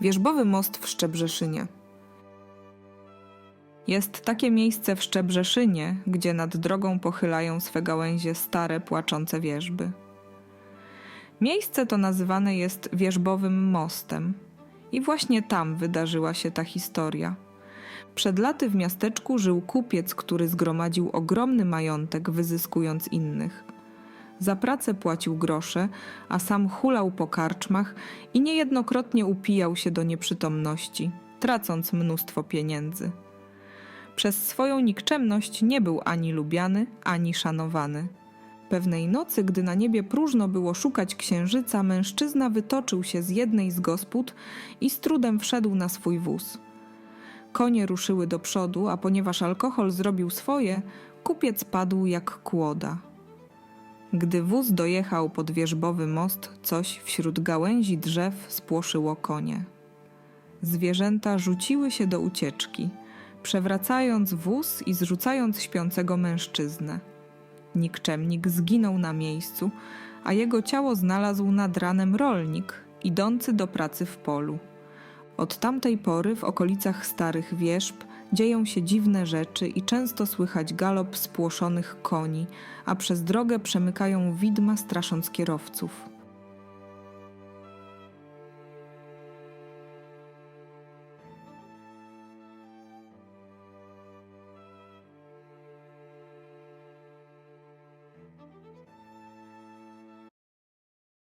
Wierzbowy most w Szczebrzeszynie. Jest takie miejsce w Szczebrzeszynie, gdzie nad drogą pochylają swe gałęzie stare, płaczące wierzby. Miejsce to nazywane jest Wierzbowym Mostem. I właśnie tam wydarzyła się ta historia. Przed laty w miasteczku żył kupiec, który zgromadził ogromny majątek, wyzyskując innych. Za pracę płacił grosze, a sam hulał po karczmach i niejednokrotnie upijał się do nieprzytomności, tracąc mnóstwo pieniędzy. Przez swoją nikczemność nie był ani lubiany, ani szanowany. Pewnej nocy, gdy na niebie próżno było szukać księżyca, mężczyzna wytoczył się z jednej z gospod i z trudem wszedł na swój wóz. Konie ruszyły do przodu, a ponieważ alkohol zrobił swoje, kupiec padł jak kłoda. Gdy wóz dojechał pod wierzbowy most, coś wśród gałęzi drzew spłoszyło konie. Zwierzęta rzuciły się do ucieczki, przewracając wóz i zrzucając śpiącego mężczyznę. Nikczemnik zginął na miejscu, a jego ciało znalazł nad ranem rolnik, idący do pracy w polu. Od tamtej pory w okolicach starych wierzb dzieją się dziwne rzeczy i często słychać galop spłoszonych koni, a przez drogę przemykają widma strasząc kierowców.